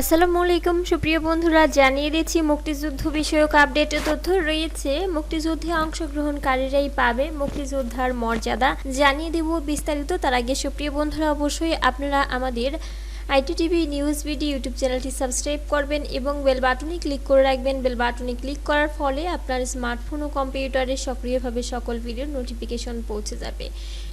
আসসালামু আলাইকুম। সুপ্রিয় বন্ধুরা, জানিয়ে দিচ্ছি মুক্তিযুদ্ধ বিষয়ক আপডেটের তথ্য রয়েছে, মুক্তিযুদ্ধে অংশগ্রহণকারীরাই পাবে মুক্তিযোদ্ধার মর্যাদা। জানিয়ে দেব বিস্তারিত, তার আগে সুপ্রিয় বন্ধুরা, অবশ্যই আপনারা আমাদের IT TV news BD YouTube চ্যানেলটি সাবস্ক্রাইব করবেন এবং বেল বাটনে ক্লিক করে রাখবেন। বেল বাটনে ক্লিক করার ফলে আপনার স্মার্টফোন ও কম্পিউটারে সক্রিয়ভাবে সকল ভিডিওর নোটিফিকেশন পৌঁছে যাবে।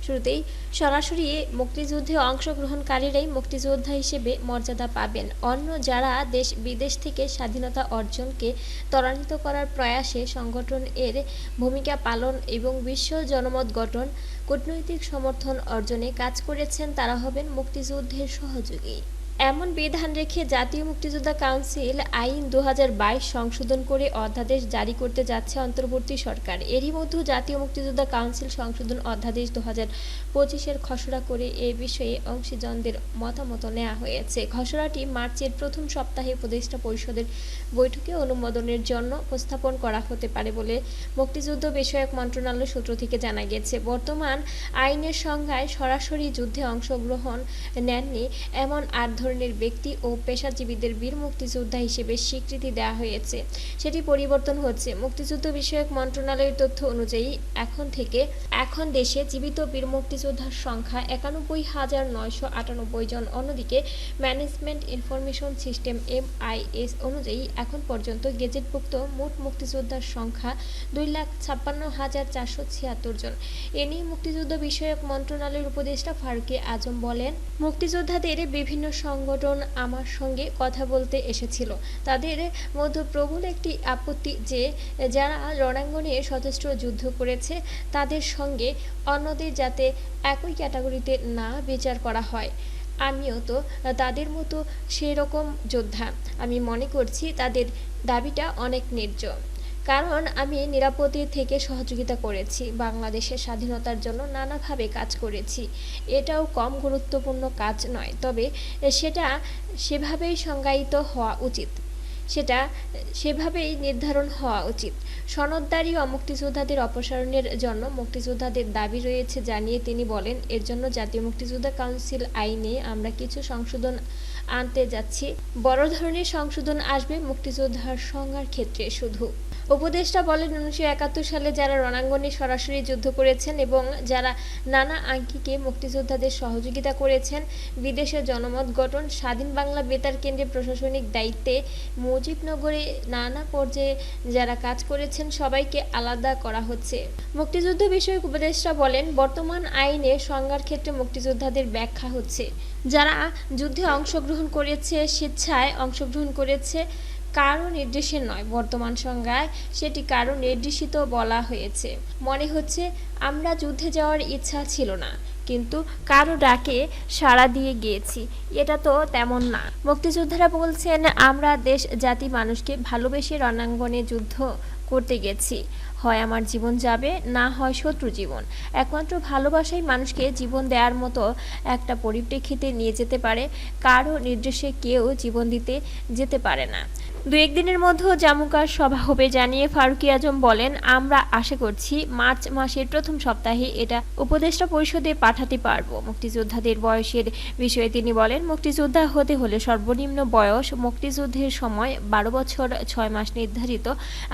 শুরুতেই সরাসরি মুক্তিযুদ্ধে অংশগ্রহণকারীরাই মুক্তিযোদ্ধা হিসেবে মর্যাদা পাবেন। অন্য যারা দেশ বিদেশ থেকে স্বাধীনতা অর্জনকে ত্বরান্বিত করার প্রয়াসে সংগঠন এর ভূমিকা পালন এবং বিশ্ব জনমত গঠন কূটনৈতিক সমর্থন অর্জনে কাজ করেছেন তারা হবেন মুক্তিযুদ্ধের সহযোগী। এমন বিধান রেখে জাতীয় মুক্তিযোদ্ধা কাউন্সিল আইন দু হাজার বাইশ সংশোধন করে অধ্যাদেশ জারি করতে যাচ্ছে অন্তর্বর্তী সরকার। এরই মধ্যে জাতীয় মুক্তিযোদ্ধা কাউন্সিল সংশোধন অধ্যাদেশ দু হাজার পঁচিশের খসড়া করে এ বিষয়ে অংশীজনদের মতামত নেওয়া হয়েছে। খসড়াটি মার্চের প্রথম সপ্তাহে উপদেষ্টা পরিষদের বৈঠকে অনুমোদনের জন্য উপস্থাপন করা হতে পারে বলে মুক্তিযুদ্ধ বিষয়ক মন্ত্রণালয় সূত্র থেকে জানা গেছে। বর্তমান আইনের সংজ্ঞায় সরাসরি যুদ্ধে অংশগ্রহণ নেননি এমন আট ধরনের ব্যক্তি ও পেশাজীবীদের বীর মুক্তিযোদ্ধা হিসেবে স্বীকৃতি দেওয়া হয়েছে। সেটি পরিবর্তন হচ্ছে। মুক্তিযুদ্ধ বিষয়ক মন্ত্রণালয়ের তথ্য অনুযায়ী, এখন থেকে এখন দেশে জীবিত বীর মুক্তিযোদ্ধার সংখ্যা একানব্বই হাজার নয়শো আটানব্বই জন। অন্যদিকে, ম্যানেজমেন্ট ইনফরমেশন সিস্টেম এমআইএস অনুযায়ী, এখন পর্যন্ত গেজেটভুক্ত মোট মুক্তিযোদ্ধার সংখ্যা দুই লাখ ছাপ্পান্ন হাজার চারশো ছিয়াত্তর জন। এ নিয়ে মুক্তিযুদ্ধ বিষয়ক মন্ত্রণালয়ের উপদেষ্টা ফারুকে আজম বলেন, মুক্তিযোদ্ধাদের বিভিন্ন সংগঠন আমার সঙ্গে কথা বলতে এসেছিল। তাদের মধ্যে প্রবল একটি আপত্তি যে, যারা রণাঙ্গনে সচেষ্ট যুদ্ধ করেছে, তাদের সঙ্গে অন্যদের যাতে একই ক্যাটাগরিতে না বিচার করা হয়। আমিও তো তাদের মতো সেরকম যোদ্ধা। আমি মনে করছি তাদের দাবিটা অনেক ন্যায্য। কারণ আমি নিরাপদে থেকে সহযোগিতা করেছি, বাংলাদেশের স্বাধীনতার জন্য নানাভাবে কাজ করেছি। এটাও কম গুরুত্বপূর্ণ কাজ নয়, তবে সেটা সেভাবেই সংজ্ঞায়িত হওয়া উচিত। সেটা সেভাবেই নির্ধারণ হওয়া উচিত। সনদদারি ও মুক্তিযোদ্ধাদের অপসারণের জন্য মুক্তিযোদ্ধাদের দাবি রয়েছে জানিয়ে তিনি বলেন, এর জন্য জাতীয় মুক্তিযোদ্ধা কাউন্সিল আইনে আমরা কিছু সংশোধন আনতে যাচ্ছি। বড় ধরনের সংশোধন আসবে মুক্তিযোদ্ধার সংজ্ঞার ক্ষেত্রে শুধু। উপদেষ্টা বলেন, উনিশশো একাত্তর সালে যারা রণাঙ্গনে সরাসরি যুদ্ধ করেছেন এবং যারা নানা আঙ্কিকে মুক্তিযোদ্ধাদের সহযোগিতা করেছেন, বিদেশে জনমত গঠন, স্বাধীন বাংলা বেতার কেন্দ্রে প্রশাসনিক দায়িত্বে মুজিবনগরে নানা পর্যায়ে যারা কাজ করেছেন, সবাইকে আলাদা করা হচ্ছে। মুক্তিযুদ্ধ বিষয়ক উপদেষ্টা বলেন, বর্তমান আইনে সংজ্ঞার ক্ষেত্রে মুক্তিযোদ্ধাদের ব্যাখ্যা হচ্ছে, যারা যুদ্ধে অংশগ্রহণ করেছে, স্বেচ্ছায় অংশগ্রহণ করেছে কারও নির্দেশে নয়, বর্তমান সংজ্ঞায় সেটি কারও নির্দেশিত বলা হয়েছে। মনে হচ্ছে আমরা যুদ্ধে যাওয়ার ইচ্ছা ছিল না, কিন্তু কারও ডাকে সাড়া দিয়ে গিয়েছি। এটা তো তেমন না। মুক্তিযোদ্ধারা বলছেন, আমরা দেশ, জাতি, মানুষকে ভালোবেসে রণাঙ্গনে যুদ্ধ করতে গেছি। হয় আমার জীবন যাবে, না হয় শত্রু জীবন। একমাত্র ভালোবাসাই মানুষকে জীবন দেওয়ার মতো একটা পরিপ্রেক্ষিতে নিয়ে যেতে পারে। কারও নির্দেশে কেউ জীবন দিতে যেতে পারে না। দু একদিনের মধ্যেও জামুকার সভা হবে জানিয়ে ফারুকি আজম বলেন, আমরা আশা করছি মার্চ মাসের প্রথম সপ্তাহে এটা উপদেষ্টা পরিষদে পাঠাতে পারব। মুক্তিযোদ্ধাদের বয়সের বিষয়ে তিনি বলেন, মুক্তিযোদ্ধা হতে হলে সর্বনিম্ন বয়স মুক্তিযুদ্ধের সময় বারো বছর ছয় মাস নির্ধারিত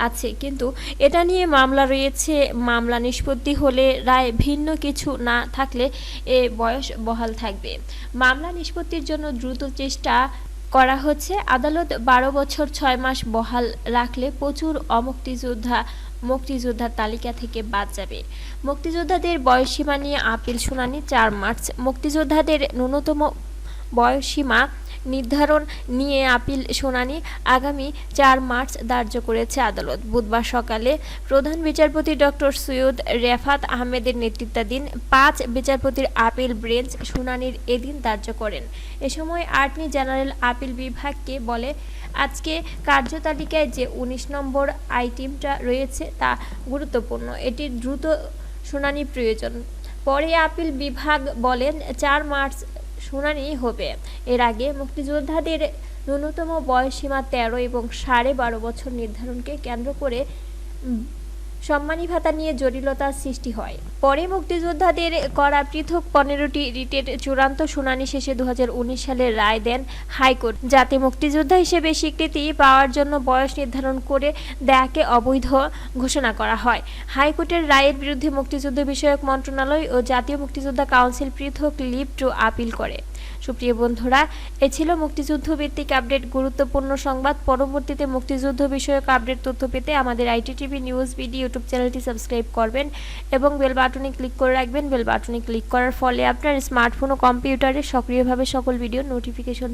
আছে। কিন্তু এটা নিয়ে মামলা রয়েছে, মামলা নিষ্পত্তি হলে রায় ভিন্ন কিছু না থাকলে এ বয়স বহাল থাকবে। মামলা নিষ্পত্তির জন্য দ্রুত চেষ্টা করা হচ্ছে। আদালত বারো বছর ছয় মাস বহাল রাখলে প্রচুর অমুক্তিযোদ্ধা মুক্তিযোদ্ধার তালিকা থেকে বাদ যাবে। মুক্তিযোদ্ধাদের বয়সীমা নিয়ে আপিল শুনানি চার মার্চ। মুক্তিযোদ্ধাদের ন্যূনতম বয়সসীমা নির্ধারণ নিয়ে আপিল শুনানি আগামী চার মার্চ ধার্য করেছে আদালত। বুধবার সকালে প্রধান বিচারপতি ডক্টর সৈয়দ রেফাত আহমেদের নেতৃত্বাধীন পাঁচ বিচারপতির আপিল বেঞ্চ শুনানির এদিন ধার্য করেন। এ সময় আটনি জেনারেল আপিল বিভাগকে বলে, আজকে কার্যতালিকায় যে উনিশ নম্বর আইটেমটা রয়েছে তা গুরুত্বপূর্ণ। এটির দ্রুত শুনানি প্রয়োজন। পরে আপিল বিভাগ বলেন, চার মার্চ শুনানি হবে। এর আগে মুক্তিযোদ্ধাদের ন্যূনতম বয়সসীমা তেরো এবং সাড়ে বারো বছর নির্ধারণকে কেন্দ্র করে সম্মানী ভাতা নিয়ে জটিলতার সৃষ্টি হয়। পরে মুক্তিযোদ্ধাদের করা পৃথক পনেরোটি রিটের চূড়ান্ত শুনানি শেষে দুহাজার উনিশ সালে রায় দেন হাইকোর্ট। যাতে মুক্তিযোদ্ধা হিসেবে স্বীকৃতি পাওয়ার জন্য বয়স নির্ধারণ করে দেয়াকে অবৈধ ঘোষণা করা হয়। হাইকোর্টের রায়ের বিরুদ্ধে মুক্তিযুদ্ধ বিষয়ক মন্ত্রণালয় ও জাতীয় মুক্তিযোদ্ধা কাউন্সিল পৃথক লিভ টু আপিল করে। সুপ্রিয় বন্ধুরা, এ ছিল মুক্তিযুদ্ধ ভিত্তিক আপডেট। গুরুত্বপূর্ণ সংবাদ। পরবর্তীতে মুক্তিযুদ্ধ বিষয়ক আপডেট তথ্য পেতে আমাদের IT TV news BD YouTube চ্যানেলটি সাবস্ক্রাইব করবেন এবং বেল বাটনে ক্লিক করে রাখবেন। বেল বাটনে ক্লিক করার ফলে আপনার স্মার্টফোন ও কম্পিউটারে সক্রিয়ভাবে সকল ভিডিও নোটিফিকেশন